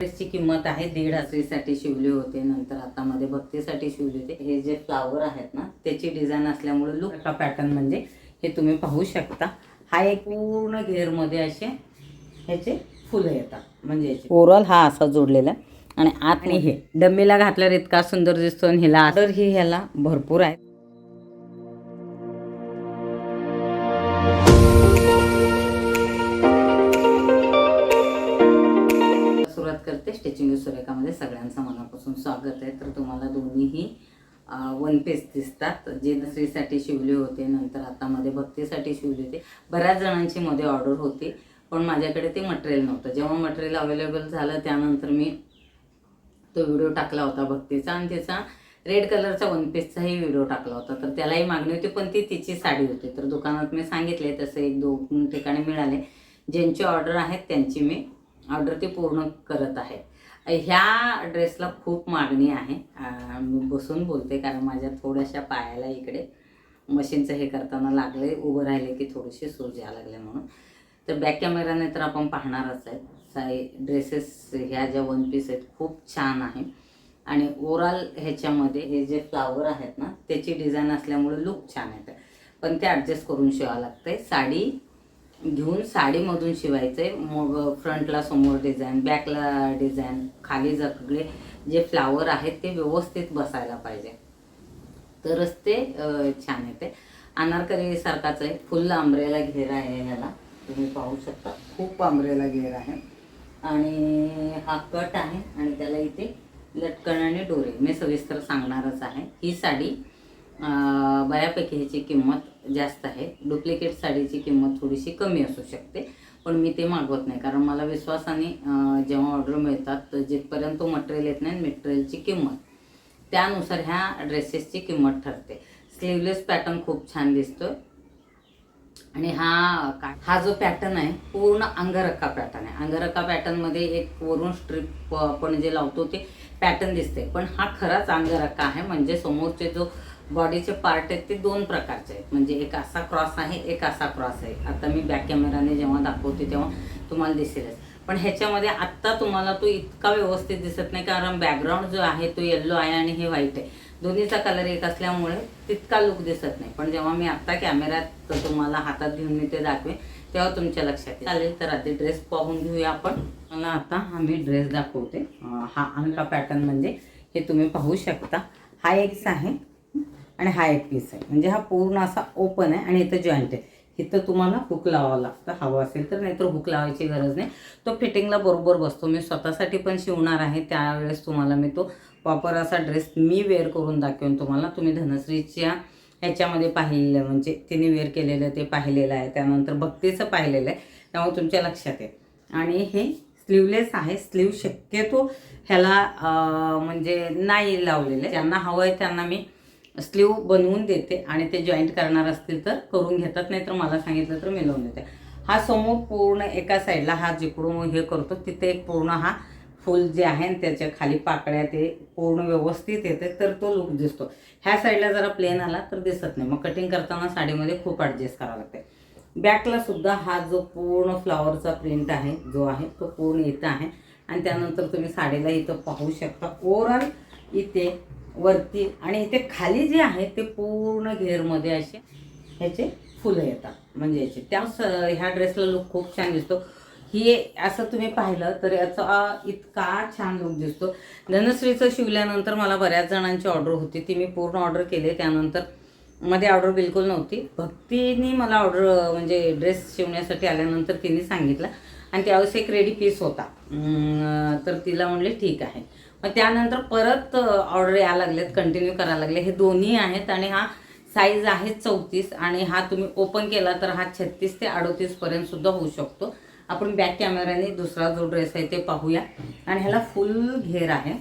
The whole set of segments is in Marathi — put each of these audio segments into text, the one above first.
ड्रेसची किंमत आहे दीड हजारीसाठी शिवले होते नंतर आता मध्ये भक्तीसाठी शिवले होते. हे जे फ्लावर आहेत ना त्याची डिझाईन असल्यामुळे लुक का पॅटर्न म्हणजे हे तुम्ही पाहू शकता. हा एक पूर्ण घेरमध्ये असे ह्याचे फुलं येतात म्हणजे ओव्हरऑल हा असा जोडलेला. आणि आत आणि हे डम्मीला घातल्यावर इतका सुंदर दिसतो आणि ह्याला आदर ही ह्याला भरपूर आहे. स्टिचिंग सुरेखामध्ये सगळ्यांचं मनापासून स्वागत आहे. तर तुम्हाला दोन्हीही वन पीस दिसतात. जे दसरीसाठी शिवले होते नंतर आता मध्ये भक्तीसाठी शिवले होते. बऱ्याच जणांची मध्ये ऑर्डर होती पण माझ्याकडे ते मटेरियल नव्हतं. जेव्हा मटेरियल अवेलेबल झालं त्यानंतर मी तो व्हिडिओ टाकला होता भक्तीचा आणि त्याचा रेड कलरचा वन पीसचाही व्हिडिओ टाकला होता. तर त्यालाही मागणी होती पण ती तिची साडी होती. तर दुकानात मी सांगितले तसे एक दोन ठिकाणी मिळाले. ज्यांची ऑर्डर आहेत त्यांची मी ऑर्डर ती पूर्ण करत आहे. ह्या ड्रेसला खूप मागणी आहे. मी बसून बोलते कारण माझ्या थोड्याशा पायाला इकडे मशीनचं हे करताना लागले उभं राहिले की थोडीशी सूज यायला लागले म्हणून. तर बॅक कॅमेराने तर आपण पाहणारच आहे. साई ड्रेसेस ह्या ज्या वन पीस आहेत खूप छान आहे. आणि ओवरऑल ह्याच्यामध्ये हे जे फ्लावर आहेत ना त्याची डिझाईन असल्यामुळे लुक छान येतं. पण ते ॲडजस्ट करून शिवावं आहे साडी घेऊन साडीमधून शिवायचं. आहे मग फ्रंटला समोर डिझाईन बॅकला डिझाईन खाली जगले जे फ्लावर आहेत ते व्यवस्थित बसायला पाहिजे. तरच ते छान येते. अनारकली सारखाच आहे फुल आंब्रेला घेर आहे ह्याला. तुम्ही पाहू शकता. खूप आंब्रेला घेर आहे. आणि हा कट आहे आणि त्याला इथे लटकन आणि डोरे मी सविस्तर सांगणारच आहे. ही साडी बऱ्यापैकी ह्याची किंमत जास्त आहे. डुप्लिकेट साडीची किंमत थोडीशी कमी असू शकते. पण मी ते मागवत नाही. कारण मला विश्वासाने जेव्हा ऑर्डर मिळतात जिथपर्यंत जिथपर्यंत मटेरियल येत नाही मटेरियलची किंमत. त्यानुसार ह्या ड्रेसेसची किंमत ठरते. स्लीवलेस पॅटर्न खूप छान दिसतोय. आणि हा हा जो पॅटर्न आहे पूर्ण अंगरक्का पॅटर्न आहे. अंगरक्का पॅटर्नमध्ये एक वरून स्ट्रीप आपण जे लावतो ते पॅटर्न दिसते पण हा खराच अंगरक्का आहे. म्हणजे समोरचे जो बॉडीचे पार्ट आहेत ते दोन प्रकारचे आहेत. म्हणजे एक असा क्रॉस आहे एक असा क्रॉस आहे. आता मी बॅक कॅमेराने जेव्हा दाखवते तेव्हा तुम्हाला दिसेलच. पण ह्याच्यामध्ये आत्ता तुम्हाला तो इतका व्यवस्थित दिसत नाही कारण बॅकग्राऊंड जो आहे तो येल्लो आहे आणि हे व्हाईट आहे. दोन्हीचा कलर एक असल्यामुळे तितका लुक दिसत नाही. पण जेव्हा मी आत्ता कॅमेऱ्यात तुम्हाला हातात घेऊन मी ते दाखवेन तेव्हा तुमच्या लक्षात चालेल तर आधी ड्रेस पाहून घेऊया आपण. मला आता आम्ही ड्रेस दाखवते. हा अंका पॅटर्न म्हणजे हे तुम्ही पाहू शकता. हा एक्स आहे. आणि हा एक पीस आहे. म्हणजे हा पूर्ण असा ओपन आहे आणि इथं जॉईंट आहे. इथं तुम्हाला हुक लावावं लागतं. हवं असेल तर नाहीतर हुक लावायची गरज नाही. तो फिटिंगला बरोबर बसतो. मी स्वतःसाठी पण शिवणार आहे. त्यावेळेस तुम्हाला मी तो प्रॉपर असा ड्रेस मी वेअर करून दाखवेन तुम्हाला. तुम्ही धनश्रीच्या ह्याच्यामध्ये पाहिलेलं म्हणजे तिने वेअर केलेलं ते पाहिलेलं आहे. त्यानंतर भक्तीचं पाहिलेलं आहे. त्यामुळे तुमच्या लक्षात येईल. आणि हे स्लीवलेस आहे. स्लीव शक्यतो ह्याला म्हणजे नाही लावलेलं आहे. ज्यांना हवं आहे त्यांना मी स्लीव बनवून देते आणि ते जॉईंट करणार असतील तर करून घेतात नाही तर मला सांगितलं तर मी लावून देते. हा समोर पूर्ण एका साईडला हा जिकडून हे करतो तिथे एक पूर्ण हा फुल जे आहे न त्याच्याखाली पाकळ्या ते पूर्ण व्यवस्थित येते तर तो लुक दिसतो. ह्या साईडला जरा प्लेन आला तर दिसत नाही. मग कटिंग करताना साडीमध्ये खूप ॲडजस्ट करावं लागते. बॅकला सुद्धा हा जो पूर्ण फ्लावरचा प्रिंट आहे जो आहे तो पूर्ण इथं आहे. आणि त्यानंतर तुम्ही साडीला इथं पाहू शकता. ओव्हरऑल इथे वरती आणि इथे खाली जे आहे ते पूर्ण घेरमध्ये असे ह्याचे फुलं येतात. म्हणजे याचे. त्या स- ह्या ड्रेसला लुक खूप छान दिसतो. ही असं तुम्ही पाहिलं तर याचा इतका छान लुक दिसतो. धनश्रीचं शिवल्यानंतर मला बऱ्याच जणांची ऑर्डर होती. ती मी पूर्ण ऑर्डर केले. त्यानंतरमध्ये ऑर्डर बिलकुल नव्हती. भक्तीने मला ऑर्डर म्हणजे ड्रेस शिवण्यासाठी आल्यानंतर तिने सांगितलं. आणि त्यावेळेस एक रेडी पीस होता. तर तिला म्हणले ठीक आहे. मग त्यानंतर परत ऑर्डर यायला लागलेत कंटिन्यू करायला लागले. हे दोन्ही आहेत आणि हा साईज आहे चौतीस आणि हा तुम्ही ओपन केला तर हा छत्तीस ते अडोतीस सुद्धा होऊ शकतो. आपण बॅक कॅमेऱ्याने दुसरा जो ड्रेस आहे ते पाहूया. आणि ह्याला फुल घेर आहे.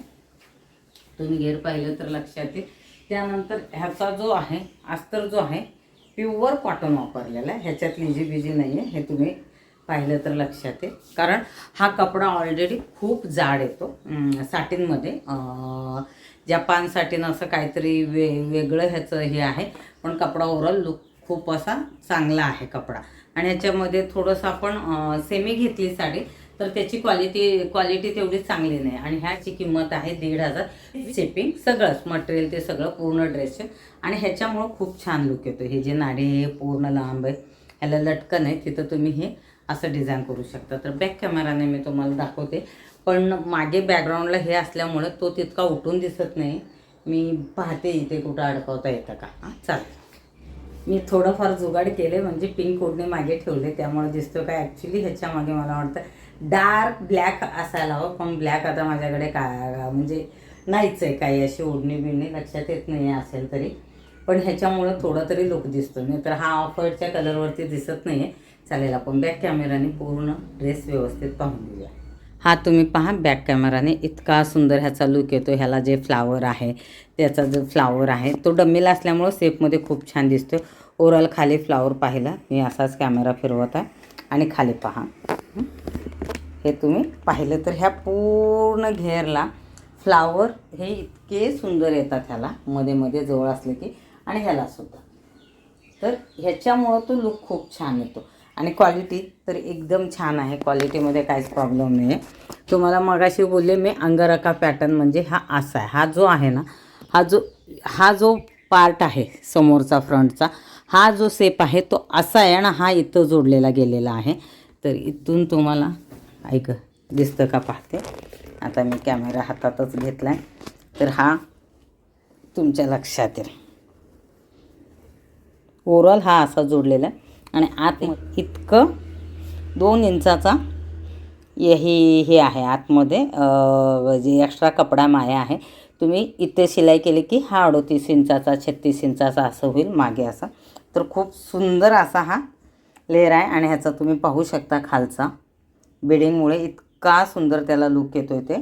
तुम्ही घेर पाहिलं तर लक्षात येईल. त्यानंतर ह्याचा जो आहे अस्तर जो आहे प्युअर कॉटन वापरलेला आहे. ह्याच्यात लिजी बिजी नाही आहे हे तुम्ही पाहिलं तर लक्षात येईल. कारण हा कपडा ऑलरेडी खूप जाड येतो. साटींमध्ये जपान साटीन असं काहीतरी वे वेगळं ह्याचं हे आहे पण कपडा ओव्हरऑल लुक खूप असा चांगला आहे कपडा. आणि ह्याच्यामध्ये थोडंसं आपण सेमी घेतली साडी तर त्याची क्वालिटी क्वालिटी तेवढी चांगली नाही. आणि ह्याची किंमत आहे दीड हजार. शिपिंग सगळंच मटेरियल ते सगळं पूर्ण ड्रेसचे आणि ह्याच्यामुळं खूप छान लुक येतो. हे जे नाडी हे पूर्ण लांब आहे. ह्याला लटकन आहे. तिथं तुम्ही हे असं डिझाईन करू शकता. तर बॅक कॅमेराने मी तुम्हाला दाखवते. पण मागे बॅकग्राऊंडला हे असल्यामुळे तो तितका उठून दिसत नाही. मी पाहते इथे कुठं अडकवता येतं का. हां चालेल. मी थोडंफार जुगाड केले म्हणजे पिंक कोडने मागे ठेवले त्यामुळे दिसतो काय ॲक्च्युली ह्याच्यामागे मला वाटतं डार्क ब्लॅक असायला हवं पण ब्लॅक आता माझ्याकडे काय म्हणजे नाहीच आहे काही अशी ओढणी बिडणी लक्षात येत नाही असेल तरी. पण ह्याच्यामुळं थोडा तरी लुक दिसतो नाही तर हा ऑफरच्या कलरवरती दिसत नाही आहे चालेल आपण बॅक कॅमेराने पूर्ण ड्रेस व्यवस्थित पाहून घेऊया. हा तुम्ही पहा बॅक कॅमेराने इतका सुंदर ह्याचा लुक येतो ह्याला जे फ्लावर आहे त्याचा जो फ्लावर आहे तो डम्मीला असल्यामुळं सेपमध्ये खूप छान दिसतो ओरल खाली फ्लावर पाहिला मी असाच कॅमेरा फिरवत. आहे आणि खाली पहा. हे तुम्ही पाहिलं तर ह्या पूर्ण घेरला फ्लावर हे इतके सुंदर येतात ह्याला मध्ये मध्ये जवळ असले की आणि ह्यालासुद्धा तर ह्याच्यामुळं तो लुक खूप छान येतो. आणि क्वालिटी तर एकदम छान आहे. क्वालिटीमध्ये काहीच प्रॉब्लेम नाही आहे तुम्हाला मगाशी बोलले मी अंगरखा पॅटर्न म्हणजे हा असा आहे. हा जो आहे ना हा जो हा जो पार्ट आहे समोरचा फ्रंटचा हा जो सेप आहे तो असा आहे आणि हा इथं जोडलेला गेलेला आहे. तर इथून तुम्हाला ऐक दिसतं का पाहते? आता मी कॅमेरा हातातच घेतला आहे तर हा तुमच्या लक्षात येईल. ओवरऑल हा असा जोडलेला आहे. आणि आत इतकं दोन इंचाचा हे हे आहे आतमध्ये. जे एक्स्ट्रा कपडा माया आहे. तुम्ही इथे शिलाई केली की हा अडोतीस इंचाचा छत्तीस इंचाचा असं होईल मागे असा. तर खूप सुंदर असा हा लेअर आहे आणि ह्याचा तुम्ही पाहू शकता खालचा. बिडिंगमुळे इतका सुंदर त्याला लुक येतो आहे ते.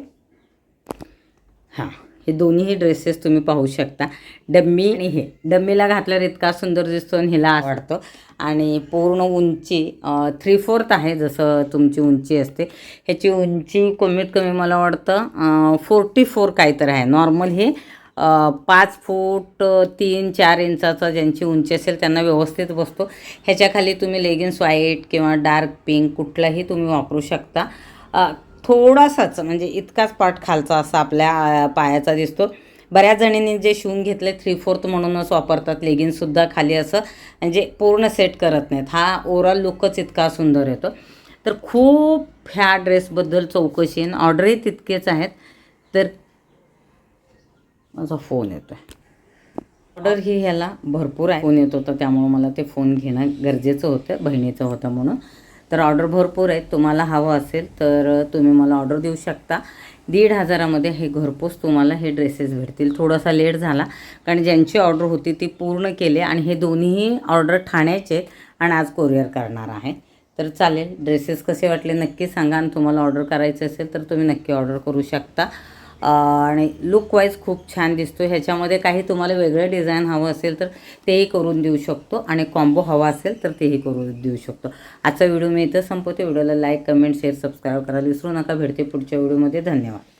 हां. हे दोन्हीही ड्रेसेस तुम्ही पाहू शकता. डम्मी आणि हे. डम्मीला घातल्यावर इतका सुंदर दिसतो आणि हिला आवडतो आणि पूर्ण उंची थ्री फोर्थ आहे जसं तुमची उंची असते. ह्याची उंची कमीत कमी मला वाटतं फोर्टी फोर काहीतरी आहे. नॉर्मल हे पाच फूट तीन चार इंचाचा ज्यांची उंची असेल त्यांना व्यवस्थित बसतो. ह्याच्याखाली तुम्ही लेगिन्स व्हाईट किंवा डार्क पिंक कुठलाही तुम्ही वापरू शकता. थोडासाच म्हणजे इतकाच पार्ट खालचा असा आपल्या पायाचा दिसतो. बऱ्याच जणींनी जे शिवून घेतले थ्री फोर्थ म्हणूनच वापरतात लेगिन्ससुद्धा खाली असं म्हणजे पूर्ण सेट करत नाहीत. हा ओव्हरऑल लुकच इतका सुंदर येतो. तर खूप ह्या ड्रेसबद्दल चौकशी आणि ऑर्डरही तितकेच आहेत. तर माझा फोन येतो आहे ऑर्डर ही ह्याला भरपूर आहे. फोन येत होता त्यामुळं मला ते फोन घेणं गरजेचं होतं बहिणीचं होतं म्हणून. तर ऑर्डर भरपूर आहेत. तुम्हाला हवं असेल तर तुम्ही मला ऑर्डर देऊ शकता. दीड हजारामध्ये हे घरपोच तुम्हाला हे ड्रेसेस भेटतील. थोडासा लेट झाला कारण ज्यांची ऑर्डर होती ती पूर्ण केली आणि हे दोन्हीही ऑर्डर ठाण्याचे आहेत आणि आज कोरिअर करणार आहे. तर चालेल ड्रेसेस कसे वाटले नक्की सांगा आणि तुम्हाला ऑर्डर करायचे असेल तर तुम्ही नक्की ऑर्डर करू शकता. आणि लुकवाईज खूप छान दिसतो. ह्याच्यामध्ये काही तुम्हाला वेगळं डिझाईन हवं असेल तर तेही करून देऊ शकतो आणि कॉम्बो हवा असेल तर तेही करून देऊ शकतो. आजचा व्हिडिओ मी इथं संपवते. व्हिडिओला लाईक कमेंट शेअर सबस्क्राईब करायला विसरू नका. भेटते पुढच्या व्हिडिओमध्ये धन्यवाद.